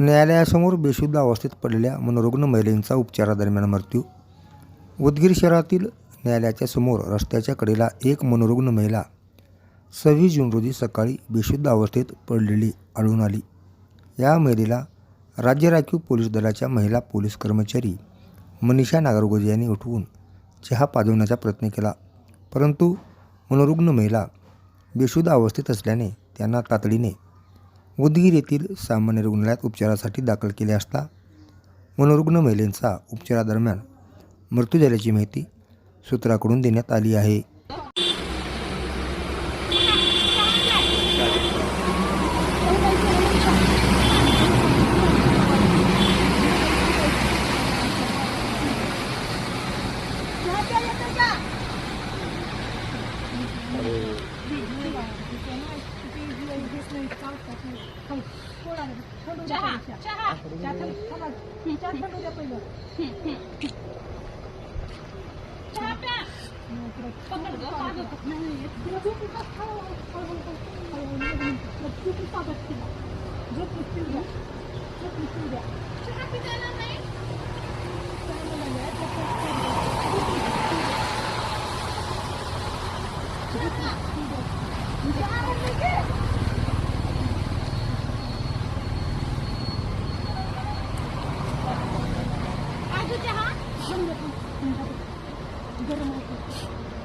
न्यायालयासमोर बेशुद्ध अवस्थेत पडलेल्या मनोरुग्ण महिलेंचा उपचारादरम्यान मृत्यू. उदगीर शहरातील न्यायालयाच्या समोर रस्त्याच्या कडेला एक मनोरुग्ण महिला सव्वीस जून रोजी सकाळी बेशुद्ध अवस्थेत पडलेली आढळून आली. या महिलेला राज्य राखीव पोलीस दलाच्या महिला पोलीस कर्मचारी मनीषा नागरगोजे यांनी उठवून चहा पाजवण्याचा प्रयत्न केला. परंतु मनोरुग्ण महिला बेशुद्ध अवस्थेत असल्याने त्यांना तातडीने उदगीर येथील सामान्य रुग्णालयात उपचारासाठी दाखल केले असता मनोरुग्ण महिलेंचा उपचारादरम्यान मृत्यू झाल्याची माहिती सूत्राकडून देण्यात आली आहे. चहा चहा चहा प्या पकड गं पाहतो चहा पिताना नाही चहा Thank you.